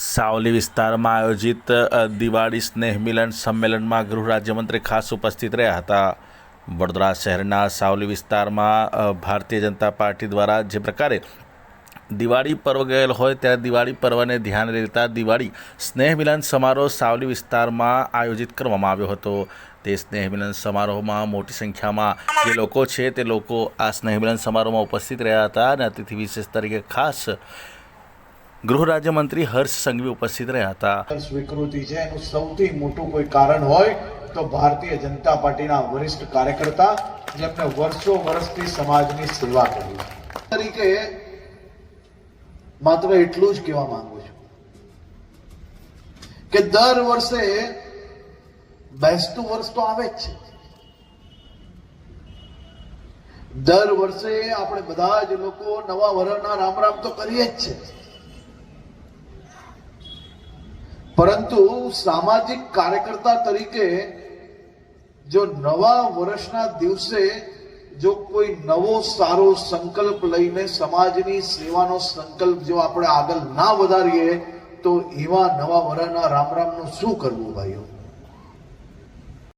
સાવલી વિસ્તારમાં આયોજિત દિવાળી સ્નેહ મિલન સંમેલનમાં ગૃહ રાજ્યમંત્રી ખાસ ઉપસ્થિત રહ્યા હતા. વડોદરા શહેરના સાવલી વિસ્તારમાં ભારતીય જનતા પાર્ટી દ્વારા જે પ્રકારે દિવાળી પર્વ ગયેલ હોય ત્યારે દિવાળી પર્વને ધ્યાને લેતા દિવાળી સ્નેહ મિલન સમારોહ સાવલી વિસ્તારમાં આયોજિત કરવામાં આવ્યો હતો. તે સ્નેહ મિલન સમારોહમાં મોટી સંખ્યામાં જે લોકો છે તે લોકો આ સ્નેહ મિલન સમારોહમાં ઉપસ્થિત રહ્યા હતા અને અતિથિ વિશેષ તરીકે ખાસ ગૃહ રાજ્યમંત્રી હર્ષ સંઘવી ઉપસ્થિત રહ્યા હતા. સ્વીકૃતિ છે એનું સૌથી મોટું કોઈ કારણ હોય તો ભારતીય જનતા પાર્ટીના વરિષ્ઠ કાર્યકર્તા જેમને વર્ષો વર્ષથી સમાજની સેવા કરી તરીકે માત્ર એટલું જ કહેવા માંગુ છું કે દર વર્ષે બેસતું વર્ષ તો આવે જ છે. દર વર્ષે આપણે બધા જ લોકો નવા વર્ષના રામ રામ તો કરીએ જ છે. પરંતુ સામાજિક કાર્યકર્તા તરીકે જો નવા વર્ષના દિવસે જો કોઈ નવો સારો સંકલ્પ લઈને સમાજની સેવાનો સંકલ્પ જો આપણે આગળ ના વધારીએ, તો એવા નવા વર્ષના રામ રામનું શું કરવું ભાઈઓ?